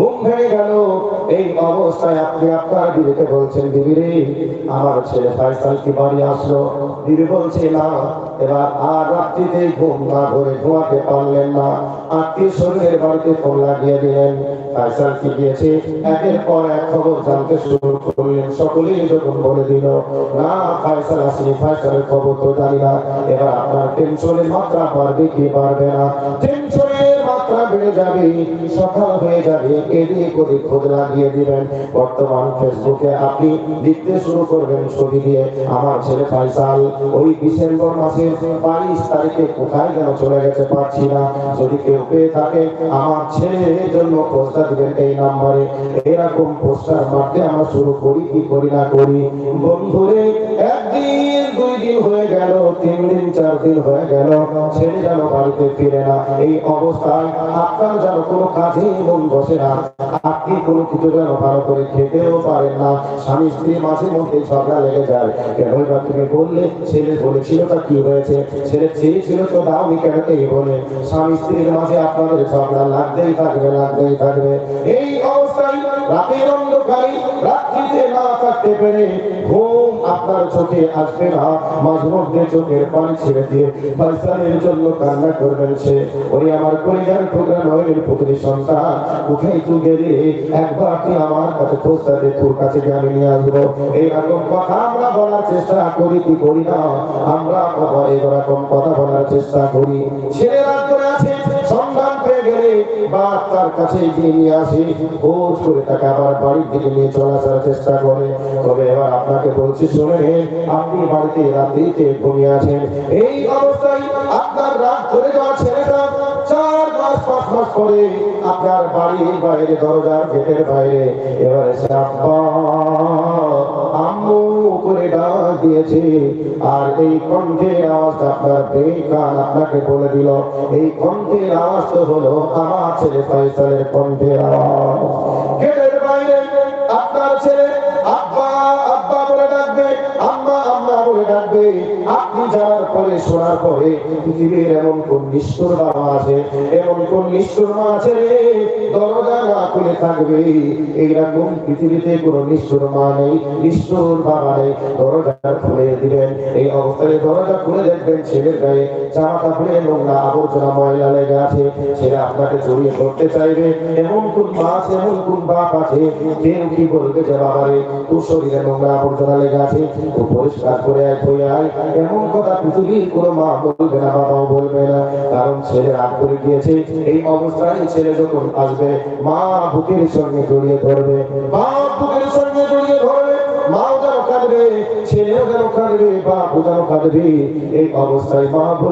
ঘুম ভেঙে গেল। এই অবস্থায় আপনি আপনার বিবিকে বলছেন, বিবি রে, আমার ছেলে ফাইসাল কি বাড়ি আসলো? বিবি বলছে, না, এবার আর রাত্রিতে ঘুম না ধরে ঘুমাতে পারলেন না। আত্মীয় শরীরের বাড়িতে ফোন লাগিয়ে দিলেন। ফাইসাল কি গিয়েছে? একের পর এক খবর জানতে শুরু করলেন। সকলেই যখন বলে দিল, না ফাইসাল আসেনি ফাইসালের খবর তো জানি না। এবার আপনার টেনশনের মাত্রা বাড়বে কি বাড়বে না? টেনশনের মাত্রা বেড়ে যাবে, সকাল হয়ে যাবে, এদিক ওদিক খোঁজ লাগিয়ে দিবেন। বর্তমান ফেসবুকে আপনি লিখতে শুরু করবেন ছবি দিয়ে, আমার ছেলে ফাইসাল ওই ডিসেম্বর মাসের বাইশ তারিখে কোথায় যেন চলে গেছে পাচ্ছি না। যদি কেউ পেয়ে থাকে, আমার ছেলের জন্য পোস্টার দিবেন এই নাম্বারে। এরকম পোস্টার মারতে আমরা শুরু করি, কি করি না করি? বন্ধুরে একদিন, দুই দিন হয়ে গেল, তিন দিন, চার দিন হয়ে গেল, ছেলে যেন বাড়িতে ফিরে না। এই অবস্থায় আপনার যেন কোনো কাজে মন বসে না। আপনি কোনো কিছু যেন ভালো করে খেতেও পারেন না। স্বামী স্ত্রী মাঝে মধ্যে ঝগড়া লেগে যায়। কেন বা তুমি বললে, ছেলে বলেছিল তা কি হয়েছে? ছেলে চেয়েছিল তো দাওনি কেন এই বলে? স্বামী স্ত্রীর মাঝে আপনাদের ঝগড়া লাগতেই থাকবে লাগতেই থাকবে। এই অবস্থায় রাতের অন্ধকারে রাত্রিতে না থাকতে পেরে আপনার চোখে আসবে না। মাঝে চোখের পানি ছেড়ে দিয়ে ফাইসালের জন্য কান্না করবেন সে। ওরে আমার পরিবার টুকরা নয়ের পুত্রী সন্তান কোথায় তুই গেলে একবার তুই আমার কাছে প্রস্তাবে তোর কাছে আমি নিয়ে আসব। এইরকম কথা আমরা বলার চেষ্টা করি, কি করি না? আমরা এরকম কথা বলার চেষ্টা করি। ছেলেরা করে আছে সন্ধান পেয়ে গেলে বা তার কাছে গিয়ে নিয়ে আসি খোঁজ করে তাকে আবার বাড়ির দিকে নিয়ে চলে চেষ্টা করে। তবে এবার আপনাকে বলছি শুনে আপনি বাড়িতে রাত্রিতে ঘুমিয়ে আছেন। এই অবস্থায় আপনার রাত ধরে যাওয়া ছেলেটা চার মাস, পাঁচ মাস পরে আপনার বাড়ির বাইরে, দরজার গেটের বাইরে এবার এসে আব্বা দিয়েছে আর এই কণ্ঠের আওয়াজ আপনার বেকান আপনাকে বলে দিল। এই কণ্ঠের আওয়াজ তো হলো আমার ছেলে ফয়সালের কণ্ঠের আওয়াজ। আপনার ডাকবে আপনি যাওয়ার পরে, শোনার পরে পৃথিবীর এমন কোন নিষ্ঠুর বাবা আছে, এমন কোন নিষ্ঠুর মা আছে রে? দরজা না খুলে থাকবে। এইরকম পৃথিবীতে কোন নিষ্ঠুর মা নেই, নিষ্ঠুর বাবা নেই। দরজা খুলে দিবেন। এই অবস্থায় দরজা খুলে দেখবেন ছেলের গায়ে জামাটা খুলে নোংরা আবর্জনা ময়লা লেগে আছে। ছেলে আপনাকে জড়িয়ে ধরতে চাইবে। এমন কোন মা আছে, এমন কোন বাপ আছে, কেউ কি বলবে যে বাবারে তোর শরীরে নোংরা আবর্জনা লেগে আছে। তো পরিষ্কার করে এক হয়ে আয় এমন কথা পৃথিবীর কোনো মা বলবে না, বাবাও বলবে না। কারণ ছেলে রাগ করে গিয়েছে। এই অবস্থায় ছেলে যখন আসবে, মা বুকের সঙ্গে জড়িয়ে ধরবে। মা বুকের সঙ্গে জড়িয়ে ধরবে। মাও যেন কাঁদবে, ছেলেও যেন কাঁদবে, বাপও যেন কাঁদবে। এই অবস্থায় মা